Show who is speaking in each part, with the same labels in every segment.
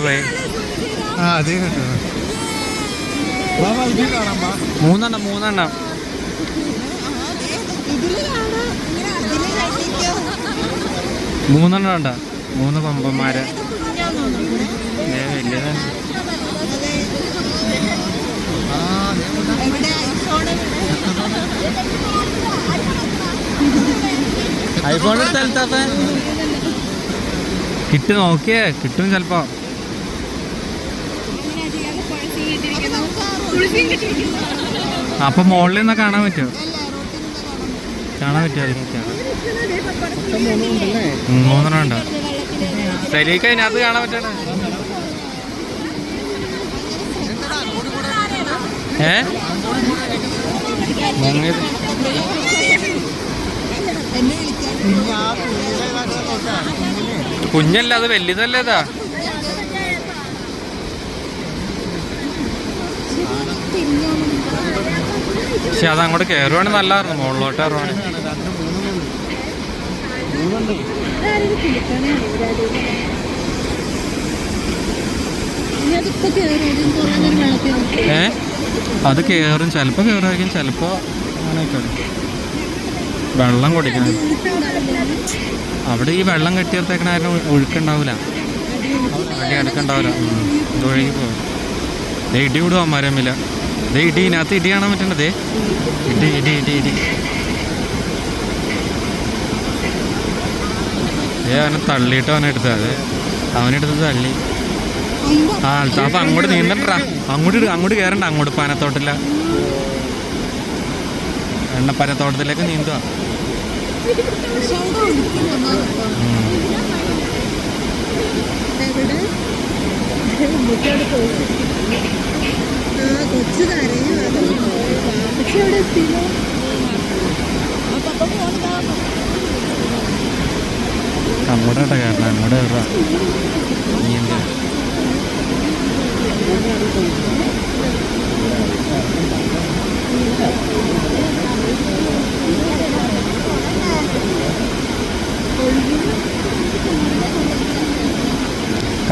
Speaker 1: പോയി.
Speaker 2: ആ അതേ കേട്ടോ.
Speaker 1: മൂന്നെണ്ണം മൂന്നെണ്ണം. മൂന്നെണ്ണം ഉണ്ടോ? മൂന്ന് പമ്പന്മാര് ഏ വലിയതാണ്
Speaker 2: ആ, ദേ ഉണ്ട്.
Speaker 3: എവിടെ ഐഫോൺ
Speaker 1: ഐഫോൺ എടുത്താൽ കിട്ടും നോക്കിയേ കിട്ടും ചിലപ്പോ. അപ്പൊ മുകളിൽ നിന്നാ കാണാൻ പറ്റുമോ? കാണാൻ പറ്റുമോ? മൂന്നെണ്ണം ഉണ്ടോ? ശരിക്ക് അതിനകത്ത് കാണാൻ പറ്റണേ ഏ? കുഞ്ഞല്ല അത് വലിയതല്ലേതാ. പക്ഷെ അത് അങ്ങോട്ട് കയറുവാണെങ്കിൽ നല്ലതായിരുന്നു. മുകളിലോട്ട്
Speaker 3: നോക്കി
Speaker 1: ഏ? അത് കയറും ചിലപ്പോ കയറുമായിരിക്കും ചിലപ്പോൾ വെള്ളം കുടിക്കണം. അവിടെ ഈ വെള്ളം കെട്ടിയിർത്തേക്കണ കാരണം ഒഴുക്കുണ്ടാവില്ല അടി അടുക്കുണ്ടാവില്ല ഒഴുകി പോകും. ദേ ഇടി വിടുവാ മരമില്ല ദേ ഇടി ഇതിനകത്ത് ഇടി കാണാൻ പറ്റണ്ടേ? ഇടി ഇടി ഇടി ഇടി. ഏ അവനെ തള്ളിയിട്ട് അവനെ എടുത്തത്. അവനെടുത്ത് തള്ളി. ആ അപ്പൊ അങ്ങോട്ട് നീന്തണ്ടാ. അങ്ങോട്ട് അങ്ങോട്ട് കയറണ്ട അങ്ങോട്ട് പനത്തോട്ടില്ല എണ്ണപ്പനത്തോട്ടത്തിലേക്ക് നീന്തുക.
Speaker 3: എവിടെ മുറ്റോട് പോയി ആ കൊച്ചു കരയും അത് പക്ഷെ അവിടെ എത്തിയില്ലോ അപ്പൊ പോണ്ടാ
Speaker 1: അങ്ങോട്ടോട്ടാ കയറണം അങ്ങോട്ട് കയറാ നീന്ത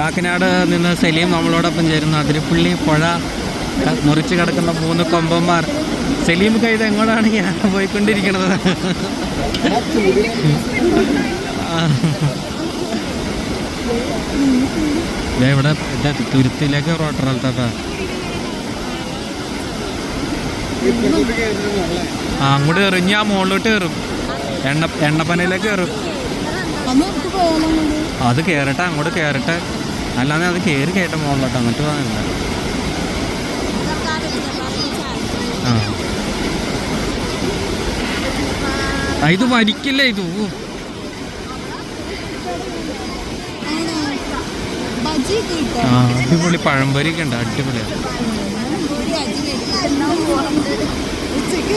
Speaker 1: കാക്കനാട് നിന്ന് സലീം നമ്മളോടൊപ്പം ചേരുന്നു. അതിരപ്പള്ളി പുഴ മുറിച്ച് കിടക്കുന്ന മൂന്ന് കൊമ്പന്മാർ. സലീം കൈത് എങ്ങോട്ടാണ് ഞാൻ പോയിക്കൊണ്ടിരിക്കുന്നത് ഇവിടെ തുരുത്തിലേക്ക് റോട്ടറൽത്താ ആ അങ്ങോട്ട് കയറും ഞാൻ ആ മുകളിലോട്ട് കയറും എണ്ണ എണ്ണപ്പനയിലേക്ക് കയറും അത് കയറട്ടെ അങ്ങോട്ട് കയറട്ടെ അല്ലാതെ അത് കയറി കേട്ട മുകളിലോട്ട് എന്നിട്ട് പോകാനില്ല. ആ. ഇത് വരിക്കില്ല ഇത്?
Speaker 3: അടിപൊളി ഒക്കെ
Speaker 1: ആ അടിപൊളി പഴംപൊരിയൊക്കെ ഉണ്ട് അടിപൊളിയാണ്
Speaker 3: ഉച്ചയ്ക്ക്